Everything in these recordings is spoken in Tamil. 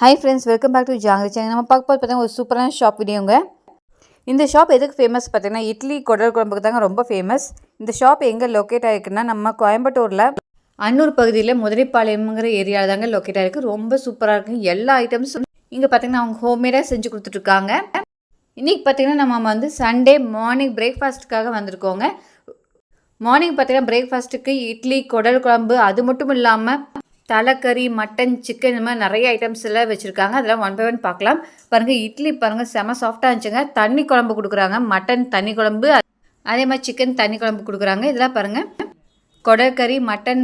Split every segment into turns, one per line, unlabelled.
Hi friends welcome back to Jangiri channel நம்ம பார்க்க போது பார்த்தீங்கன்னா ஒரு சூப்பரான ஷாப் வீடியோங்க இந்த ஷாப் எதுக்கு ஃபேமஸ் பார்த்தீங்கன்னா இட்லி குடல் குழம்புக்கு தாங்க ரொம்ப ஃபேமஸ் இந்த ஷாப் எங்கே லொக்கேட் ஆகிருக்குன்னா நம்ம கோயம்புத்தூரில் அன்னூர் பகுதியில் முதலைப்பாளையம்ங்கிற ஏரியாவில் தாங்க லொக்கேட் ஆகிருக்கு ரொம்ப சூப்பராக இருக்குது எல்லா ஐட்டம்ஸும் இங்கே பார்த்தீங்கன்னா அவங்க ஹோம்மேடாக செஞ்சு கொடுத்துட்ருக்காங்க. இன்றைக்கி பார்த்தீங்கன்னா நம்ம வந்து சண்டே மார்னிங் பிரேக்ஃபாஸ்ட்டுக்காக வந்திருக்கோங்க. மார்னிங் பார்த்தீங்கன்னா பிரேக்ஃபாஸ்ட்டுக்கு இட்லி குடல் குழம்பு அது மட்டும் இல்லாமல் தலைக்கறி மட்டன் சிக்கன் இந்த மாதிரி நிறைய ஐட்டம்ஸ் எல்லாம் வச்சுருக்காங்க. அதெல்லாம் ஒன் பை ஒன் பார்க்கலாம். பாருங்கள் இட்லி பாருங்கள் செம சாஃப்டாக இருந்துச்சுங்க. தண்ணி குழம்பு கொடுக்குறாங்க. மட்டன் தண்ணி குழம்பு. அதே மாதிரி சிக்கன் தண்ணி குழம்பு கொடுக்குறாங்க. இதெல்லாம் பாருங்கள் கொடக்கறி மட்டன்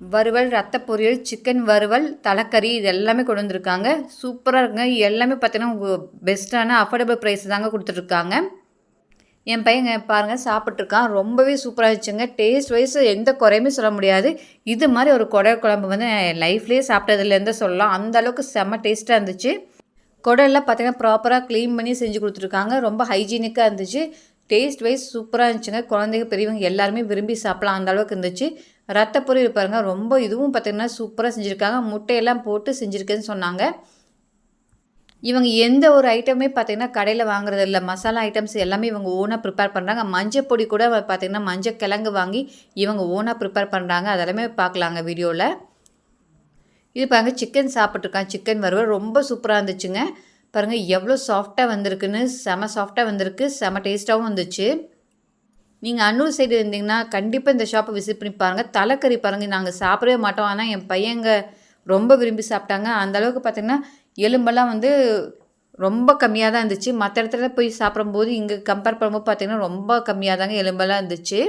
வறுவல் ரத்த பொரியல் சிக்கன் வறுவல் தலைக்கறி இது எல்லாமே கொண்டு வந்திருக்காங்க. சூப்பராக இருக்குங்க. எல்லாமே பார்த்தீங்கன்னா பெஸ்ட்டான அஃபோர்டபுள் ப்ரைஸ் தாங்க கொடுத்துட்ருக்காங்க என் பையங்க பாருங்கள் சாப்பிட்ருக்கான் ரொம்பவே சூப்பராக இருந்துச்சுங்க. டேஸ்ட் வைஸ் எந்த குறையுமே சொல்ல முடியாது. இது மாதிரி ஒரு குடல் குழம்பு வந்து நான் லைஃப்லேயே சாப்பிட்டதுலேருந்து சொல்லலாம். அந்த அளவுக்கு செம்ம டேஸ்ட்டாக இருந்துச்சு. குடல்லாம் பார்த்தீங்கன்னா ப்ராப்பராக க்ளீன் பண்ணி செஞ்சு கொடுத்துருக்காங்க. ரொம்ப ஹைஜீனிக்காக இருந்துச்சு. டேஸ்ட் வைஸ் சூப்பராக இருந்துச்சுங்க. குழந்தைங்க பெரியவங்க எல்லாருமே விரும்பி சாப்பிடலாம். அந்த அளவுக்கு இருந்துச்சு. ரத்த பொரியல் பாருங்கள் ரொம்ப இதுவும் பார்த்திங்கன்னா சூப்பராக செஞ்சுருக்காங்க. முட்டையெல்லாம் போட்டு செஞ்சுருக்கேன்னு சொன்னாங்க. இவங்க எந்த ஒரு ஐட்டமே பார்த்தீங்கன்னா கடையில் வாங்குறது இல்லை. மசாலா ஐட்டம்ஸ் எல்லாமே இவங்க ஓனாக ப்ரிப்பேர் பண்ணுறாங்க மஞ்சள் பொடி கூட பார்த்தீங்கன்னா மஞ்சள் கிழங்கு வாங்கி இவங்க ஓனாக ப்ரிப்பேர் பண்ணுறாங்க அதெல்லாமே பார்க்கலாங்க வீடியோவில் இது பாருங்கள் சிக்கன் சாப்பிட்ருக்கான் சிக்கன் வறுவல் ரொம்ப சூப்பராக இருந்துச்சுங்க. பாருங்கள் எவ்வளோ சாஃப்டாக வந்திருக்குன்னு. செம சாஃப்டாக வந்திருக்கு. செம டேஸ்ட்டாகவும் வந்துச்சு. நீங்கள் அன்னூர் சைடு இருந்தீங்கன்னா கண்டிப்பாக இந்த ஷாப்பை விசிட் பண்ணி பாருங்கள் தலைக்கறி பாருங்கள் நாங்கள் சாப்பிடவே மாட்டோம். ஆனால் என் பையங்க ரொம்ப விரும்பி சாப்பிட்டாங்க. அந்தளவுக்கு பார்த்திங்கன்னா எலும்பெல்லாம் வந்து ரொம்ப கம்மியாக தான் இருந்துச்சு. மற்ற இடத்துல போய் சாப்பிடும்போது இங்கே கம்பேர் பண்ணும்போது பார்த்திங்கன்னா ரொம்ப கம்மியாக தாங்க எலும்பெல்லாம் இருந்துச்சு.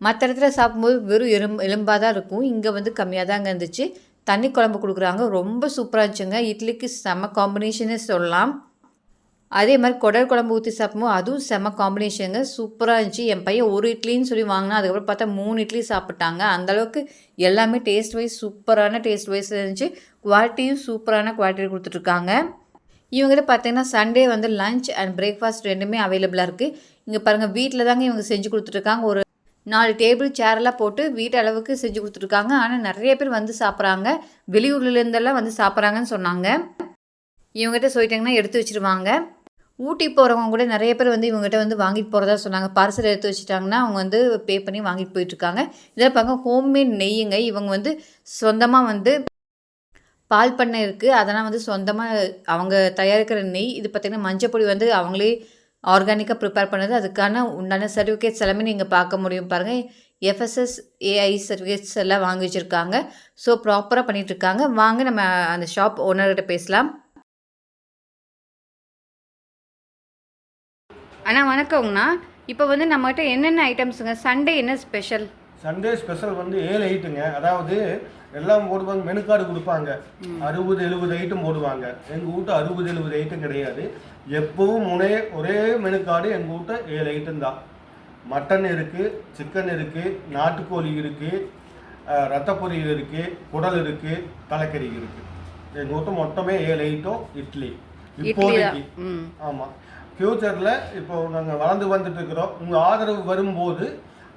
மற்ற இடத்துல சாப்பிடும்போது வெறும் எலும்பு எலும்பாக தான் இருக்கும். இங்கே வந்து கம்மியாக தாங்க இருந்துச்சு. தண்ணி குழம்பு கொடுக்குறாங்க. ரொம்ப சூப்பராக இருந்துச்சுங்க. இட்லிக்கு செம்ம காம்பினேஷனே சொல்லலாம். அதே மாதிரி குடல் குழம்பு ஊற்றி சாப்பிடும்போது அதுவும் செம்ம காம்பினேஷனுங்க சூப்பராக இருந்துச்சு. என் பையன் ஒரு இட்லின்னு சொல்லி வாங்கினா அதுக்கப்புறம் பார்த்தா மூணு இட்லி சாப்பிட்டாங்க. அந்தளவுக்கு எல்லாமே டேஸ்ட் வைஸ் சூப்பரான டேஸ்ட் வைஸ் இருந்துச்சு. குவாலிட்டியும் சூப்பரான குவாலிட்டி கொடுத்துட்ருக்காங்க. இவங்ககிட்ட பார்த்தீங்கன்னா சண்டே வந்து லஞ்ச் அண்ட் பிரேக்ஃபாஸ்ட் ரெண்டுமே அவைலபிளாக இருக்குது இங்கே பாருங்கள் வீட்டில் தாங்க இவங்க செஞ்சு கொடுத்துட்ருக்காங்க. ஒரு நாலு டேபிள் சேரெல்லாம் போட்டு வீட்டு அளவுக்கு செஞ்சு கொடுத்துருக்காங்க ஆனால் நிறைய பேர் வந்து சாப்பிட்றாங்க. வெளியூர்லேருந்தெல்லாம் வந்து சாப்பிட்றாங்கன்னு சொன்னாங்க. இவங்ககிட்ட சொல்லிட்டாங்கன்னா எடுத்து வச்சுருவாங்க. ஊட்டி போகிறவங்க கூட நிறைய பேர் வந்து இவங்ககிட்ட வந்து வாங்கிட்டு போகிறதா சொன்னாங்க. பார்சல் எடுத்து வச்சுட்டாங்கன்னா அவங்க வந்து பே பண்ணி வாங்கிட்டு போயிட்டுருக்காங்க இதில் பார்க்க ஹோம்மேட் நெய்யுங்க. இவங்க வந்து சொந்தமாக வந்து பால் பண்ணை இருக்குது அதெல்லாம் வந்து சொந்தமாக அவங்க தயாரிக்கிற நெய் இது பார்த்திங்கன்னா மஞ்சப்பொடி வந்து அவங்களே ஆர்கானிக்காக ப்ரிப்பேர் பண்ணது. அதுக்கான உண்டான சர்டிஃபிகேட்ஸ் எல்லாமே நீங்கள் பார்க்க முடியும் பாருங்கள் எஃப்எஸ்எஸ் ஏஐ சர்டிஃபிகேட்ஸ் எல்லாம் வாங்கி வச்சுருக்காங்க. ஸோ ப்ராப்பராக பண்ணிகிட்ருக்காங்க வாங்க நம்ம அந்த ஷாப் ஓனர்கிட்ட பேசலாம். அண்ணா வணக்கங்கண்ணா இப்போ வந்து நம்மகிட்ட என்னென்ன ஐட்டம்ஸுங்க? சண்டே என்ன ஸ்பெஷல்?
சண்டே ஸ்பெஷல் வந்து ஏழு ஐட்டுங்க. அதாவது எல்லாம் போடுவாங்க மெனு கார்டு கொடுப்பாங்க. அறுபது எழுபது ஐட்டம் போடுவாங்க. எங்கள் வீட்டு அறுபது எழுபது ஐட்டம் கிடையாது. எப்பவும் ஒரே ஒரே மெனு கார்டு எங்கள் வீட்டு ஏழு ஐட்டம் தான். மட்டன் இருக்குது சிக்கன் இருக்குது நாட்டுக்கோழி இருக்குது ரத்த பொரியல் இருக்குது குடல் இருக்குது தலைக்கறி இருக்குது எங்கள் வீட்டு மொத்தமே ஏழு ஐட்டம் இட்லி. இப்போதைக்கு. ஆமாம் ஃப்யூச்சரில் இப்போ நாங்கள் வளர்ந்து வந்துட்டு இருக்கிறோம் உங்கள் ஆதரவு வரும்போது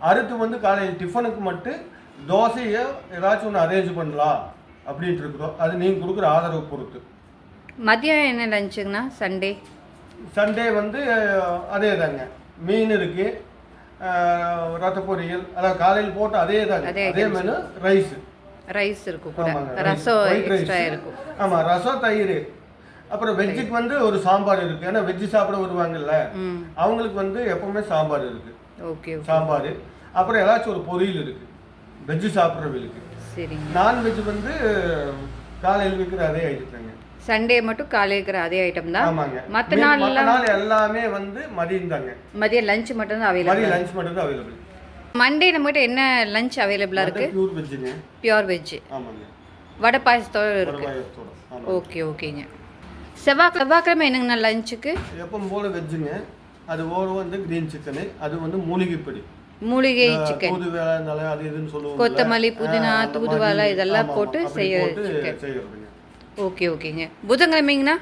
அடுத்து வந்து காலையில் டிஃபனுக்கு மட்டும் தோசையை ஏதாச்சும் ஒன்று அரேஞ்ச் பண்ணலாம் அப்படின்ட்டு இருக்கிறோம் அது நீங்கள் கொடுக்குற ஆதரவு பொறுத்து.
மதியம் என்ன லஞ்சுங்கண்ணா சண்டே
சண்டே வந்து அதே தாங்க மீன் இருக்குது ரத்த பொரியல் அதாவது காலையில் போட்டு அதே தாங்க
அதே
மெனு ரைஸ்
ரைஸ் இருக்கும். ரசம். எக்ஸ்ட்ரா இருக்கும்.
ஆமாம் ரசம் தயிர். அப்புறம் வெஜ்ஜுக்கு வந்து ஒரு சாம்பார் இருக்குது ஏன்னா வெஜ்ஜு சாப்பிட வருவாங்கல்ல அவங்களுக்கு வந்து எப்பவுமே சாம்பார் இருக்குது
ஓகே
சாம்பார். அப்புறம் ஏதாச்சும் ஒரு பொரியல் இருக்கு. வெஜ்ஜு சாப்பிட்றவங்களுக்கு
சரிங்க.
நான்வெஜ் வந்து காலையில் விற்கிற அதே ஐட்டத்தாங்க
சண்டே மட்டும் காலையில் இருக்கிற அதே ஐட்டம் தான்?
ஆமாங்க.
மத்த
மீ-
நாள்லாம்?
மத்த நாள் எல்லாமே வந்து மதியம் தாங்க.
மதியம் லஞ்ச் மட்டும் தான் அவைலபிள்
லஞ்ச் மட்டும் தான் அவைலபிள்
மண்டே நம்மகிட்ட என்ன லஞ்ச் அவைலபிளாக இருக்கு?
பியூர் வெஜ்ஜுங்க
பியோர் வெஜ்
ஆமாங்க.
வடை பாயசத்தோடு இருக்கு. ஓகே ஓகேங்க. செவ்வாய் செவ்வாய்க்கிழமை என்னங்கண்ணா லஞ்சுக்கு?
எப்பவும் போல வெஜ்ஜுங்க. அது ஒரு வந்து கிரீன் சிக்கனு அது வந்து மூலிகைப்படி
மூலிகை சிக்கன்
தூது வேலை இருந்தாலும் அது இதுன்னு சொல்லுவோம்
கொத்தமல்லி, புதினா, தூதுவளை இதெல்லாம் போட்டு செய்ய chicken.
செய்யறதுங்க.
ஓகே ஓகேங்க. புதன்கிழமைங்கண்ணா?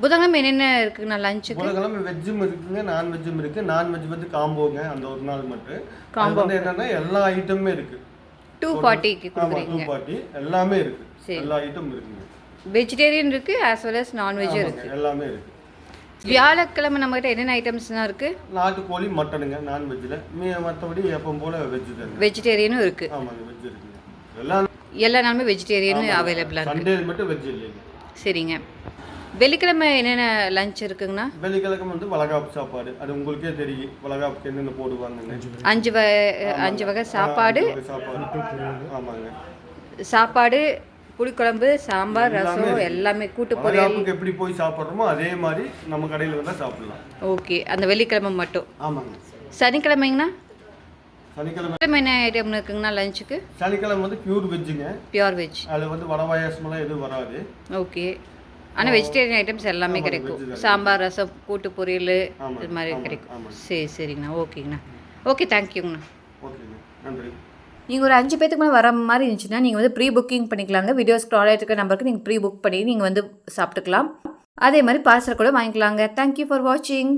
புதன்கிழமை என்னென்ன இருக்குங்கண்ணா லஞ்சுக்கு?
புதன்கிழமை வெஜ்ஜும் இருக்குங்க நான்வெஜ்ஜும் இருக்கு. நான்வெஜ் வந்து காம்போங்க அந்த ஒரு நாள் மட்டும். அது வந்து என்னன்னா எல்லா ஐட்டமுமே இருக்கு.
டூ ஃபார்ட்டிக்கு
ஆமா டூ பார்ட்டி எல்லாமே இருக்கு.
சரி.
எல்லா ஐட்டம் இருக்குங்க.
வெஜிடேரியன் இருக்குது ஆஸ் வெல் அஸ் நான்வெஜ்ஜும் இருக்குது
எல்லாமே இருக்கு.
வியாழக்கிழமை நம்மகிட்ட என்னென்ன ஐட்டம்ஸ்லாம் இருக்குது
நாட்டுக்கோழி மட்டனுங்க நான்வெஜ்ஜில் மீ மற்றபடி எப்பவும் போல் தாங்க
வெஜிடேரியனும் இருக்குது
ஆமாங்க வெஜ் இருக்குங்க எல்லாம்
எல்லா நாளுமே வெஜிடேரியனும் அவைலபிளாக இருக்குது
சண்டே மட்டும் வெஜ் இல்லைங்க.
சரிங்க. வெள்ளிக்கிழமை என்னென்ன லஞ்ச் இருக்குங்கண்ணா?
வெள்ளிக்கிழமை வந்து வளகாப்பு சாப்பாடு. அது உங்களுக்கே தெரியும். வளகாப்புக்கு என்னென்ன போடுவாங்கன்னு.
அஞ்சு வ அஞ்சு வகை சாப்பாடு.
சாப்பாடு. ஆமாங்க.
சாப்பாடு புளிக்குழம்பு சாம்பார் ரசம் எல்லாமே கூட்டு பொரியல்.
எப்படி போய் சாப்பிட்றோமோ அதே மாதிரி நம்ம கடையில் வந்தால் சாப்பிடலாம்.
ஓகே அந்த வெள்ளிக்கிழமை மட்டும்.
ஆமாங்க.
சனிக்கிழமைங்கண்ணா?
சனிக்கிழமை
கிழமை என்ன ஐட்டம் இருக்குங்கண்ணா லஞ்சுக்கு
சனிக்கிழமை வந்து பியூர் வெஜ்ஜுங்க
பியூர் வெஜ்
அதில் வந்து வடை பாயாசமெல்லாம் எதுவும் வராது.
ஓகே. ஆனால் வெஜிடேரியன் ஐட்டம்ஸ் எல்லாமே கிடைக்கும். சாம்பார் ரசம் கூட்டு பொரியல் இது மாதிரி கிடைக்கும். சரி சரிங்கண்ணா. ஓகேங்கண்ணா. ஓகே தேங்க்யூங்கண்ணா
ஓகேங்க. நன்றி.
நீங்கள் ஒரு அஞ்சு பேத்துக்கு மேலே வர மாதிரி இருந்துச்சுன்னா நீங்கள் வந்து ப்ரீ புக்கிங் பண்ணிக்கலாங்க. வீடியோஸ் ஸ்க்ரால் ஆகிட்டு இருக்க நம்பருக்கு நீங்கள் ப்ரீ புக் பண்ணி நீங்கள் வந்து சாப்பிட்டுக்கலாம். அதே மாதிரி பார்சல் கூட வாங்கிக்கலாங்க. தேங்க்யூ ஃபார் வாட்சிங்